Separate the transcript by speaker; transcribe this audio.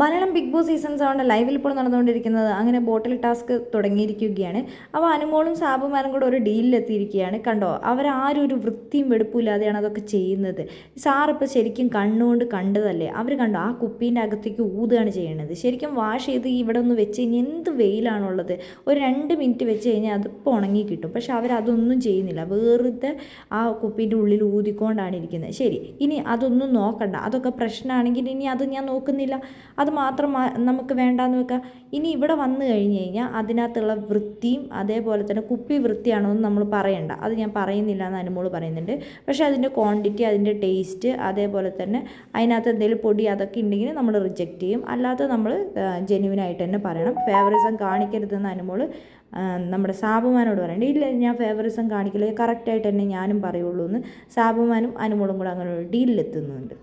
Speaker 1: Malayalam big boss season സെവന്റെ ലൈവിൽ ഇപ്പോൾ നടന്നുകൊണ്ടിരിക്കുന്നത് അങ്ങനെ ബോട്ടിൽ ടാസ്ക് തുടങ്ങിയിരിക്കുകയാണ്. അപ്പോൾ അനുമോളും സാബുമാരും കൂടെ ഒരു ഡീലിലെത്തിയിരിക്കുകയാണ്. കണ്ടോ അവരാരും ഒരു വൃത്തിയും വെടുപ്പില്ലാതെയാണ് അതൊക്കെ ചെയ്യുന്നത്. സാറിപ്പോൾ ശരിക്കും കണ്ണുകൊണ്ട് കണ്ടതല്ലേ? അവർ കണ്ടോ ആ കുപ്പീന്റെ അകത്തേക്ക് ഊതുകയാണ് ചെയ്യണത്. ശരിക്കും വാഷ് ചെയ്ത് ഇവിടെ ഒന്ന് വെച്ച് കഴിഞ്ഞാൽ എന്ത് വെയിലാണുള്ളത്. ഒരു രണ്ട് മിനിറ്റ് വെച്ച് കഴിഞ്ഞാൽ അതിപ്പോൾ ഉണങ്ങി കിട്ടും. പക്ഷെ അവരതൊന്നും ചെയ്യുന്നില്ല. വെറുതെ ആ കുപ്പീന്റെ ഉള്ളിൽ ഊതിക്കൊണ്ടാണ് ഇരിക്കുന്നത്. ശരി ഇനി അതൊന്നും നോക്കണ്ട. അതൊക്കെ പ്രശ്നമാണെങ്കിൽ ഇനി അത് ഞാൻ നോക്കുന്നില്ല. അത് മാത്രം നമുക്ക് വേണ്ടാന്ന് വെക്കുക ഇനി ഇവിടെ വന്നു കഴിഞ്ഞ് കഴിഞ്ഞാൽ അതിനകത്തുള്ള വൃത്തിയും അതേപോലെ തന്നെ കുപ്പി വൃത്തിയാണോ എന്ന് നമ്മൾ പറയണ്ട. അത് ഞാൻ പറയുന്നില്ല എന്ന് അനുമോൾ പറയുന്നുണ്ട്. പക്ഷേ അതിന്റെ ക്വാണ്ടിറ്റി അതിന്റെ ടേസ്റ്റ് അതേപോലെ തന്നെ അതിനകത്ത് എന്തെങ്കിലും പൊടി അതൊക്കെ ഉണ്ടെങ്കിൽ നമ്മൾ റിജക്റ്റ് ചെയ്യും. അല്ലാതെ നമ്മൾ ജെന്യുവിനായിട്ട് തന്നെ പറയണം. ഫേവറിസം കാണിക്കരുതെന്ന് അനുമോൾ നമ്മുടെ സാബുമാനോട് പറയണ്ട. ഇല്ല ഞാൻ ഫേവറിസം കാണിക്കില്ല. കറക്റ്റായിട്ട് തന്നെ ഞാനും പറയുള്ളൂ എന്ന് സാബുമാനും അനുമോളും കൂടെ അങ്ങനെ ഒരു ഡീലിലെത്തുന്നുണ്ട്